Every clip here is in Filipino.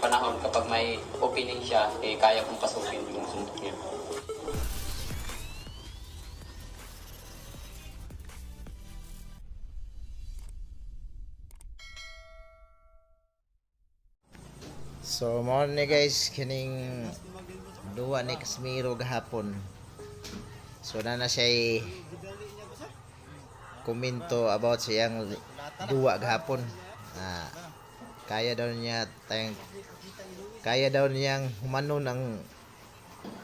ng panahon kapag may opening siya, eh kaya kong pasukin yung suntok niya. So, mo ni guys, kining duwa ni Casimiro gahapon. So, na na siya komento about sa iyang duwa gahapon. Ah, kaya daw niya tayong kaya daw niyang humano ng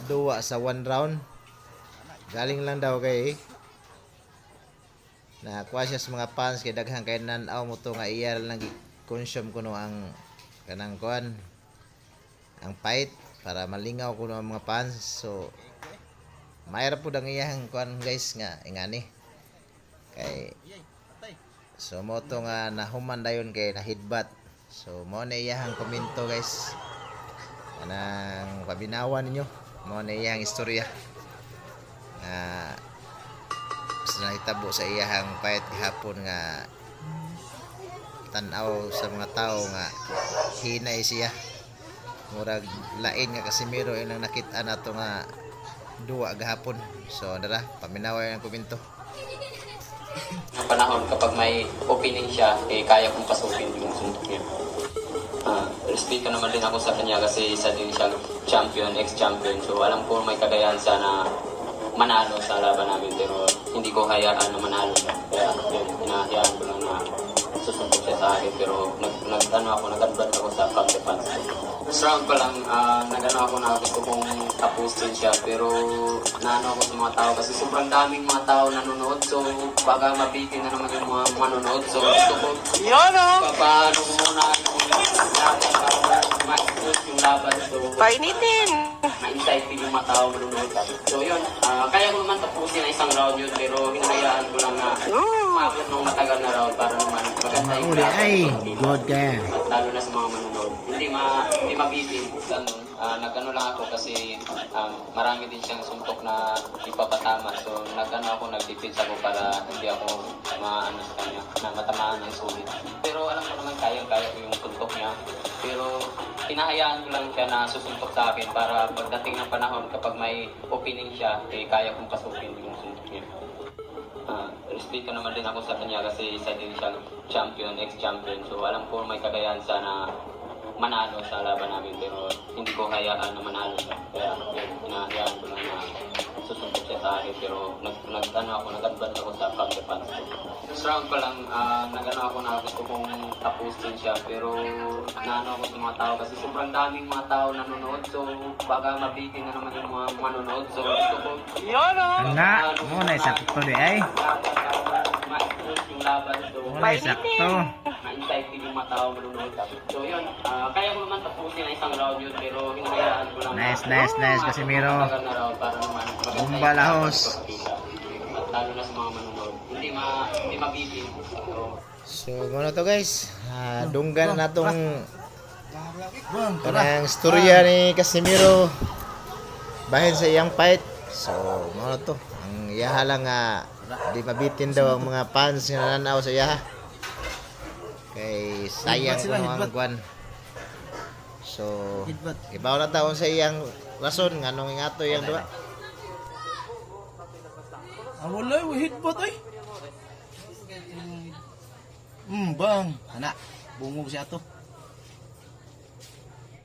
duwa sa one round. Galing lang daw kay na kuha siya sa mga fans kay daghang kay nanaw mo to nga iya lang consume kuno ang kanang kuan ang fight para malingaw ko ng mga fans. So mayra po ang iyang kuan guys nga ingani kay so mo to nga nahuman dayon kay nahidbat so mo na iyang komento guys. Kanang pabinawan ninyo. Mo na iyang istorya. Nga gusto na hitabo sa iyang fight gihapon nga tanaw sa mga tao nga hinay siya. Murag lain nga Casimiro ilang nakita nato nga duwa gahapon. So dara paminaway ang komento panahon kapag may opening siya, eh kaya kong pasukin yung suntok niya. Ah, respeto naman din ako sa kanya kasi isa din siyang champion, ex-champion. So alam ko may kagayahan siya na manalo sa laban namin pero hindi ko hayaan na manalo siya. Kaya yun, hinahayaan ko lang na susuntok siya sa akin pero nag, nag ano ako, nag-advance ako sa defense. First round pa lang, ah, nag-ano ako na gusto kong tapusin siya. Pero naano ako sa mga tao kasi sobrang daming mga tao nanonood. So baka mabitin na naman yung mga manonood. So gusto ko paano ko muna yung para ma-exclude yung laban so Painitin! ma-excited yung mga tao manonood so yun ah, kaya ko naman tapusin na isang round yun pero hinayaan ko lang na umabot ng matagal na round para naman maganda yung uli laban. ay good ka At lalo na sa mga manonood. Hindi ma hindi mabitin. Ganun. Ah, nagano lang ako kasi um, marami din siyang suntok na ipapatama. So nagano ako nagdefense ako para hindi ako maano sa kanya na matamaan ng sulit. Pero alam ko naman kayang-kaya ko yung suntok niya. Pero pinahayaan ko lang siya na susuntok sa akin para pagdating ng panahon kapag may opening siya, eh kaya kong pasukin yung suntok niya. Ah, respeto naman din ako sa kanya kasi isa din siyang champion, ex-champion. So alam ko may kagayahan siya na manalo sa laban namin pero hindi ko hayaan na manalo siya. Kaya hinahayaan ko lang na susuntok siya sa akin pero nag, nag ano ako, nag-advance ako sa front defense. First round pa lang, ah, nag-ano ako na gusto kong tapusin siya pero naano ako sa mga tao kasi sobrang daming mga tao nanonood so baka mabitin na naman yung mga manonood so gusto ko na mo na sakto di ay yung laban. So, mo na sakto ma-excited yung mga tao manunod. So, yun. ah, kaya ko naman tapusin na isang round yun, pero hinayaan ko lang nice na nice nice naman maganda yung Bumbalahos. Hindi ma hindi mabitin. So, so ano to guys. Ah, dunggan na natong kanang istorya ni Casimiro. Bahin sa iyang fight. So ano to. Ang iyaha lang nga di mabitin daw ang mga fans nga nananaw sa iyaha. Kay sayang ko ang guan so ibaw na taon sa iyang rason nga nung ingato iyang duwa Ah, wala, wahid ba tay? Hmm, bang. Anak, bungog siya to.